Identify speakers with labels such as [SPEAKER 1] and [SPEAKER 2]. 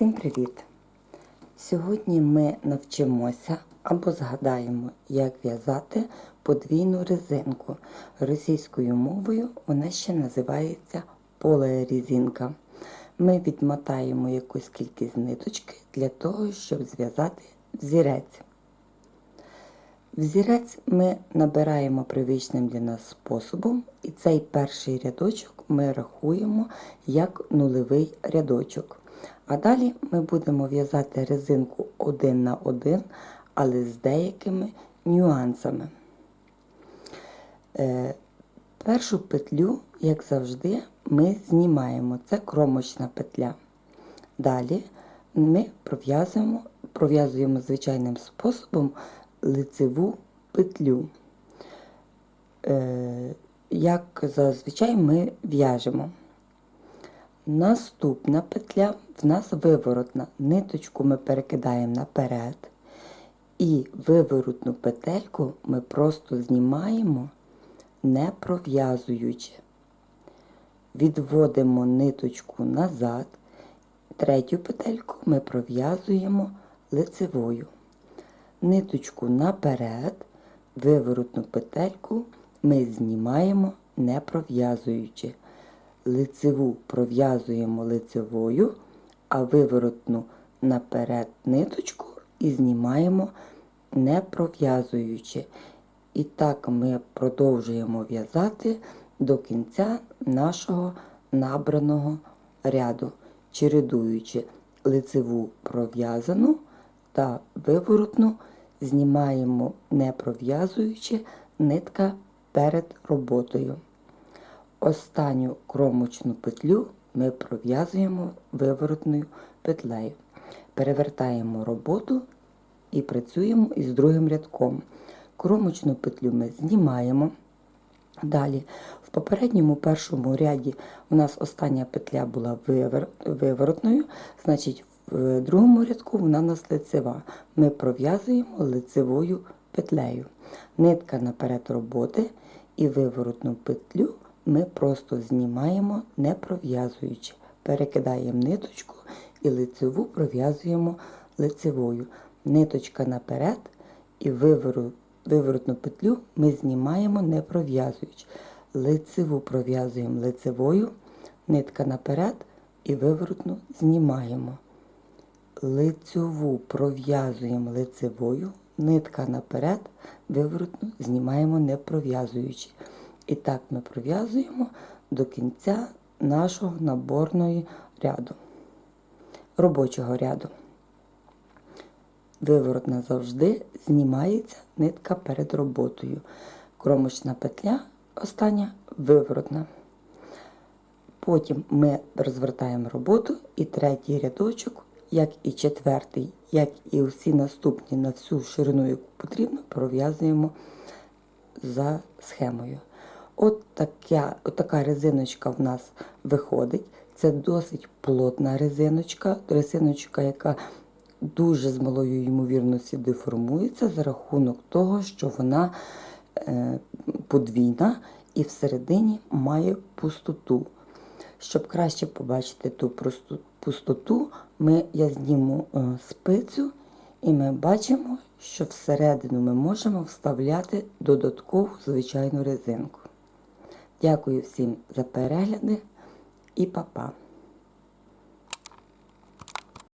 [SPEAKER 1] Всім привіт! Сьогодні ми навчимося або згадаємо, як в'язати подвійну резинку. Російською мовою вона ще називається полерезинка. Ми відмотаємо якусь кількість ниточки для того, щоб зв'язати взірець. Взірець ми набираємо привичним для нас способом, і цей перший рядочок ми рахуємо як нульовий рядочок. А далі ми будемо в'язати резинку один на один, але з деякими нюансами. Е, першу петлю, як завжди, ми знімаємо. Це кромочна петля. Далі ми пров'язуємо пров'язуємо звичайним способом лицеву петлю. Е, як зазвичай ми в'яжемо. Наступна петля в нас виворотна. Ниточку ми перекидаємо наперед. І виворотну петельку ми просто знімаємо, не пров'язуючи. Відводимо ниточку назад. Третю петельку ми пров'язуємо лицевою. Ниточку наперед, виворотну петельку ми знімаємо, не пров'язуючи. Лицеву пров'язуємо лицевою, а виворотну наперед ниточку і знімаємо, не пров'язуючи. І так ми продовжуємо в'язати до кінця нашого набраного ряду, чередуючи лицеву пров'язану та виворотну знімаємо, не пров'язуючи нитка перед роботою. Останню кромочну петлю ми пров'язуємо виворотною петлею. Перевертаємо роботу і працюємо із другим рядком. Кромочну петлю ми знімаємо. Далі, в попередньому першому ряді у нас остання петля була виворотною, значить, в другому рядку вона у нас лицева. Ми пров'язуємо лицевою петлею. Нитка наперед роботи і виворотну петлю ми просто знімаємо, не пров'язуючи. Перекидаємо ниточку і лицеву пров'язуємо лицевою. Ниточка наперед і виворотну петлю ми знімаємо, не пров'язуючи. Лицеву пров'язуємо лицевою, нитка наперед і виворотну знімаємо. Лицеву пров'язуємо лицевою, нитка наперед, виворотну знімаємо, не пров'язуючи. І так ми пров'язуємо до кінця нашого наборного ряду, робочого ряду. Виворотна завжди знімається нитка перед роботою. Кромочна петля, остання виворотна. Потім ми розвертаємо роботу і третій рядочок, як і четвертий, як і всі наступні на всю ширину, яку потрібно, пров'язуємо за схемою. От така, от така резиночка в нас виходить. Це досить плотна резиночка, резиночка, яка дуже з малою ймовірністю деформується за рахунок того, що вона е, подвійна і всередині має пустоту. Щоб краще побачити ту пустоту, ми, я зніму е, спицю, і ми бачимо, що всередину ми можемо вставляти додаткову звичайну резинку. Дякую всім за перегляди і па-па!